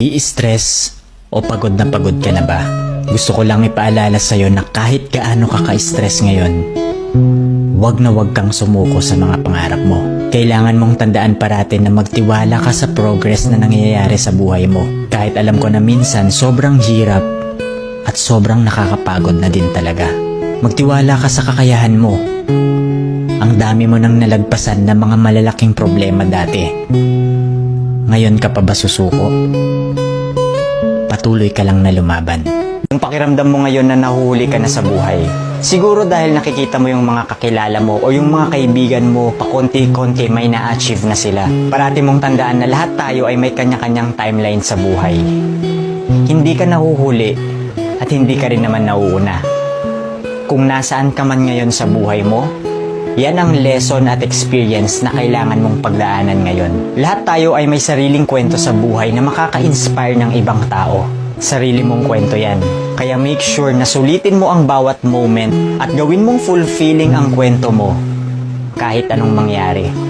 I-stress o pagod na pagod ka na ba? Gusto ko lang ipaalala sa'yo na kahit gaano ka ka-stress ngayon, wag na wag kang sumuko sa mga pangarap mo. Kailangan mong tandaan parati na magtiwala ka sa progress na nangyayari sa buhay mo. Kahit alam ko na minsan sobrang hirap at sobrang nakakapagod na din talaga. Magtiwala ka sa kakayahan mo. Ang dami mo nang nalagpasan ng mga malalaking problema dati. Ngayon ka pa ba susuko? Patuloy ka lang na lumaban. Yung pakiramdam mo ngayon na nahuhuli ka na sa buhay, siguro dahil nakikita mo yung mga kakilala mo o yung mga kaibigan mo, pakonti-konti may na-achieve na sila. Parati mong tandaan na lahat tayo ay may kanya-kanyang timeline sa buhay. Hindi ka nahuhuli at hindi ka rin naman nauuna. Kung nasaan ka man ngayon sa buhay mo, yan ang lesson at experience na kailangan mong pagdaanan ngayon. Lahat tayo ay may sariling kwento sa buhay na makaka-inspire ng ibang tao. Sarili mong kwento yan. Kaya make sure na sulitin mo ang bawat moment at gawin mong fulfilling ang kwento mo kahit anong mangyari.